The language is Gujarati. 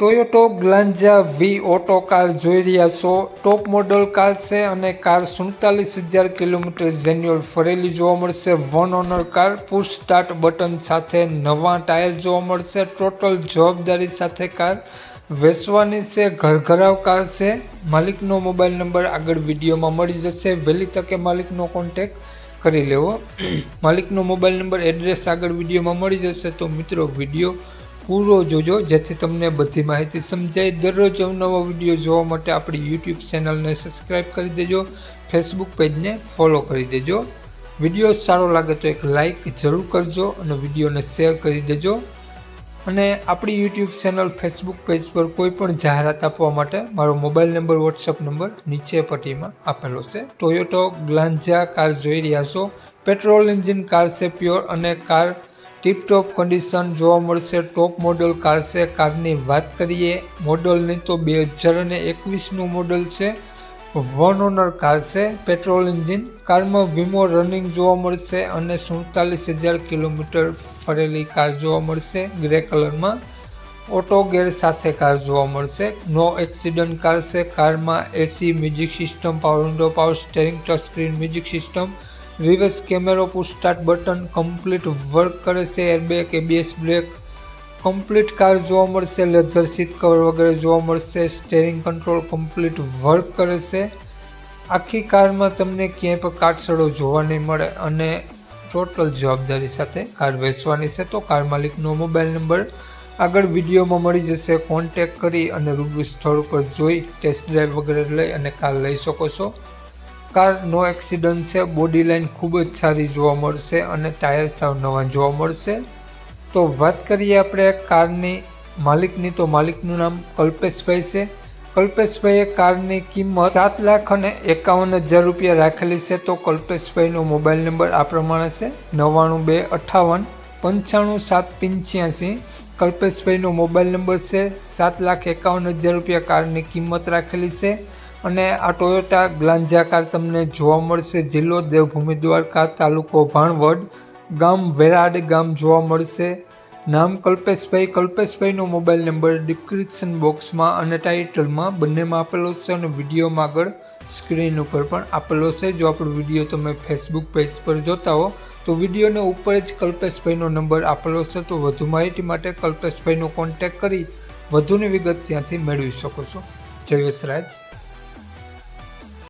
ટોયોટો, ગ્લાન્જા, વી ઓટો કાર જોઈ રહ્યા છો. ટોપ મોડલ કાર છે અને કાર સુડતાલીસ હજાર કિલોમીટર જેન્યુઅલ ફરેલી જોવા મળશે. One owner car, push start button સાથે નવા ટાયર જોવા મળશે. ટોટલ જવાબદારી સાથે કાર વેચવાની છે. ઘરઘરાવ કાર છે. માલિકનો મોબાઈલ નંબર આગળ વિડીયોમાં મળી જશે. વહેલી તકે માલિકનો કોન્ટેક કરી લેવો. માલિકનો મોબાઈલ નંબર એડ્રેસ આગળ વિડીયોમાં મળી જશે. તો મિત્રો, વીડિયો પૂરો જોજો, જેથી તમને બધી માહિતી સમજાય. દરરોજ નવો વીડિયો જોવા માટે આપણી યુટ્યુબ ચેનલને સબસ્ક્રાઈબ કરી દેજો ફેસબુક પેજને ફોલો કરી દેજો. વીડિયો સારો લાગે તો એક લાઈક જરૂર કરજો અને વિડીયોને શેર કરી દેજો. અને આપણી યુટ્યુબ ચેનલ ફેસબુક પેજ પર કોઈ પણ જાહેરાત આપવા માટે મારો મોબાઈલ નંબર વોટ્સઅપ નંબર નીચે પટ્ટીમાં આપેલો છે. ટોયોટો ગ્લાન્જા કાર જોઈ રહ્યા છો. પેટ્રોલ એન્જિન કાર છે પ્યોર અને કાર ટીપટોપ કન્ડિશન જોવા મળશે ટોપ મોડલ કાર છે કારની વાત કરીએ મોડલની તો બે હજાર અને એકવીસનું મોડલ છે વન ઓનર કાર છે પેટ્રોલ એન્જિન કારમાં વીમો રનિંગ જોવા મળશે અને સુડતાલીસ હજાર કિલોમીટર ફરેલી કાર જોવા મળશે ગ્રે કલરમાં ઓટો ગેર સાથે કાર જોવા મળશે નો એક્સિડન્ટ કાર છે કારમાં AC music system power window power steering touch screen music system reverse કેમેરો push start button complete work કરે છે airbag ABS brake complete car જોવા મળશે લેધર સીટ કવર વગેરે જોવા મળશે સ્ટેરિંગ કંટ્રોલ કમ્પ્લીટ વર્ક કરે છે. આખી કારમાં તમને ક્યાંય પણ કાટસડો જોવા નહીં મળે અને ટોટલ જવાબદારી સાથે કાર વેચવાની છે, તો કાર માલિકનો મોબાઈલ નંબર આગળ વિડીયોમાં મળી જશે. કોન્ટેક કરી અને રૂબરૂ સ્થળ ઉપર જોઈ ટેસ્ટ ડ્રાઈવ વગેરે લઈ અને કાર લઈ શકો છો. કાર નો એક્સિડન્ટ છે બોડી લાઇન ખૂબ જ સારી જોવા મળશે અને ટાયર સાવ નવા જોવા મળશે. તો વાત કરીએ આપણે કારની માલિકની, તો માલિકનું નામ કલ્પેશભાઈ છે. કલ્પેશભાઈએ કારની કિંમત સાત લાખ અને એકાવન હજાર રૂપિયા રાખેલી છે. તો કલ્પેશભાઈનો મોબાઈલ નંબર આ પ્રમાણે છે, નવ્વાણું બે અઠ્ઠાવન પંચાણું સાત પંચ્યાસી. કલ્પેશભાઈનો મોબાઈલ નંબર છે, સાત લાખ એકાવન હજાર રૂપિયા કારની કિંમત રાખેલી છે. અને આ ટોયોટા ગ્લાન્જા તમને જોવા મળશે. જિલ્લો દેવભૂમિ દ્વારકા, તાલુકો ભાણવડ, ગામ વેરાડ, ગામ જોવા મળશે. નામ કલ્પેશભાઈ. કલ્પેશભાઈનો મોબાઈલ નંબર ડિસ્ક્રિપ્શન બોક્સમાં અને ટાઇટલમાં બંનેમાં આપેલો છે અને વિડીયોમાં આગળ સ્ક્રીન ઉપર પણ આપેલો છે. જો આપણો વીડિયો તમે ફેસબુક પેજ પર જોતા હો, તો વિડીયોને ઉપર જ કલ્પેશભાઈનો નંબર આપેલો છે. તો વધુ માહિતી માટે કલ્પેશભાઈનો કોન્ટેક કરી વધુની વિગત ત્યાંથી મેળવી શકો છો. જય વસરાજ.